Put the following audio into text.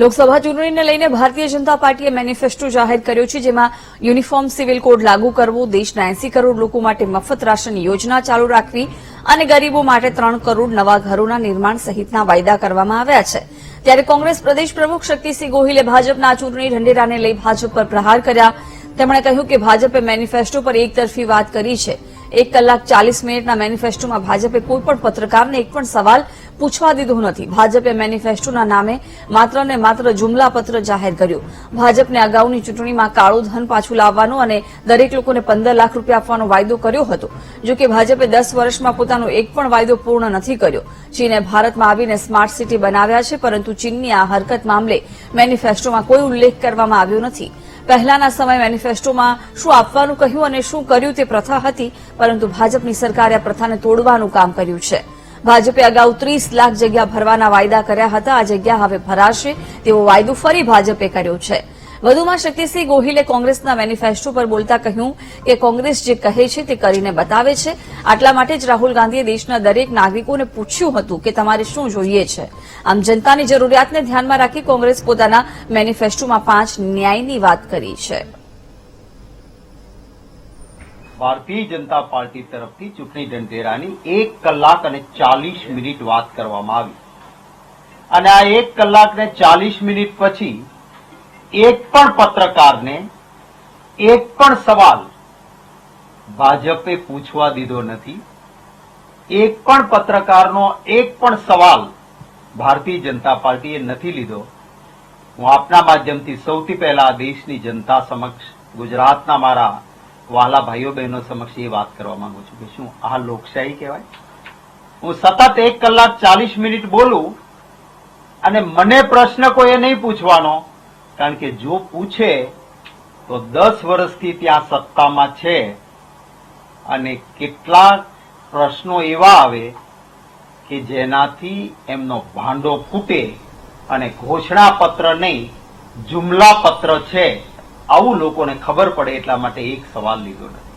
લોકસભા ચૂંટણીને લઈને ભારતીય જનતા પાર્ટીએ મેનિફેસ્ટો જાહેર કર્યો છે, જેમાં યુનિફોર્મ સિવિલ કોડ લાગુ કરવો, દેશના એસી કરોડ લોકો માટે મફત રાશન યોજના ચાલુ રાખવી અને ગરીબો માટે ત્રણ કરોડ નવા ઘરોના નિર્માણ સહિતના વાયદા કરવામાં આવ્યા છે. ત્યારે કોંગ્રેસ પ્રદેશ પ્રમુખ શક્તિસિંહ ગોહિલે ભાજપના ચૂંટણી ઢંઢેરાને લઈ ભાજપ પર પ્રહાર કર્યા. તેમણે કહ્યું કે ભાજપે મેનિફેસ્ટો પર એકતરફી વાત કરી છે. એક કલાક ચાલીસ મિનિટના મેનિફેસ્ટોમાં ભાજપે કોઈ પણ પત્રકારને એક પણ સવાલ પૂછવા દીધું નથી. ભાજપે મેનિફેસ્ટોના નામે માત્ર ને માત્ર જુમલાપત્ર જાહેર કર્યું. ભાજપને અગાઉની ચૂંટણીમાં કાળું ધન પાછું લાવવાનો અને દરેક લોકોને પંદર લાખ રૂપિયા આપવાનો વાયદો કર્યો હતો. જો કે ભાજપે દસ વર્ષમાં પોતાનો એક પણ વાયદો પૂર્ણ નથી કર્યો. ચીને ભારતમાં આવીને સ્માર્ટ સિટી બનાવ્યા છે, પરંતુ ચીનની આ હરકત મામલે મેનિફેસ્ટોમાં કોઈ ઉલ્લેખ કરવામાં આવ્યો નથી. પહેલાના સમય મેનિફેસ્ટોમાં શું આપવાનું કહ્યું અને શું કર્યું તે પ્રથા હતી, પરંતુ ભાજપની સરકારે આ પ્રથાને તોડવાનું કામ કર્યું છે. ભાજપે અગાઉ ત્રીસ લાખ જગ્યા ભરવાના વાયદા કર્યા હતા. આ જગ્યા હવે ભરાશે તેવો વાયદો ફરી ભાજપે કર્યો છે. વધુમાં શક્તિસિંહ ગોહિલે કોંગ્રેસના મેનિફેસ્ટો પર બોલતા કહ્યું કે કોંગ્રેસ જે કહે છે તે કરીને બતાવે છે. આટલા માટે જ રાહુલ ગાંધીએ દેશના દરેક નાગરિકોને પૂછ્યું હતું કે તમારે શું જોઈએ છે. આમ જનતાની જરૂરિયાતને ધ્યાનમાં રાખી કોંગ્રેસ પોતાના મેનિફેસ્ટોમાં પાંચ ન્યાયની વાત કરી છે. ભારતીય જનતા પાર્ટી તરફથી ચૂંટણી ઢંઢેરાની એક કલાક અને ચાલીસ મિનિટ વાત કરવામાં આવી. અને આ એક કલાક ને ચાલીસ મિનિટ પછી એક પણ પત્રકારને એક પણ સવાલ ભાજપે પૂછવા દીધો નથી. એક પણ પત્રકારનો એક પણ સવાલ ભારતીય જનતા પાર્ટીએ નથી લીધો. હું આપના માધ્યમથી સૌથી પહેલા દેશની જનતા સમક્ષ ગુજરાતના મારા વાલા ભાઈઓ બહેનો સમક્ષ એ વાત કરવા માંગુ છું કે શું આ લોકશાહી કહેવાય? હું સતત એક કલાક ચાલીસ મિનિટ બોલું અને મને પ્રશ્ન કોઈએ નહીં પૂછવાનો, કારણ કે જો પૂછે તો દસ વર્ષથી ત્યાં સત્તામાં છે અને કેટલા પ્રશ્નો એવા આવે કે જેનાથી એમનો ભાંડો ફૂટે અને ઘોષણા પત્ર નહીં જુમલા પત્ર છે. આવું લોકોને ખબર પડે એટલા માટે એક સવાલ લીધો નથી.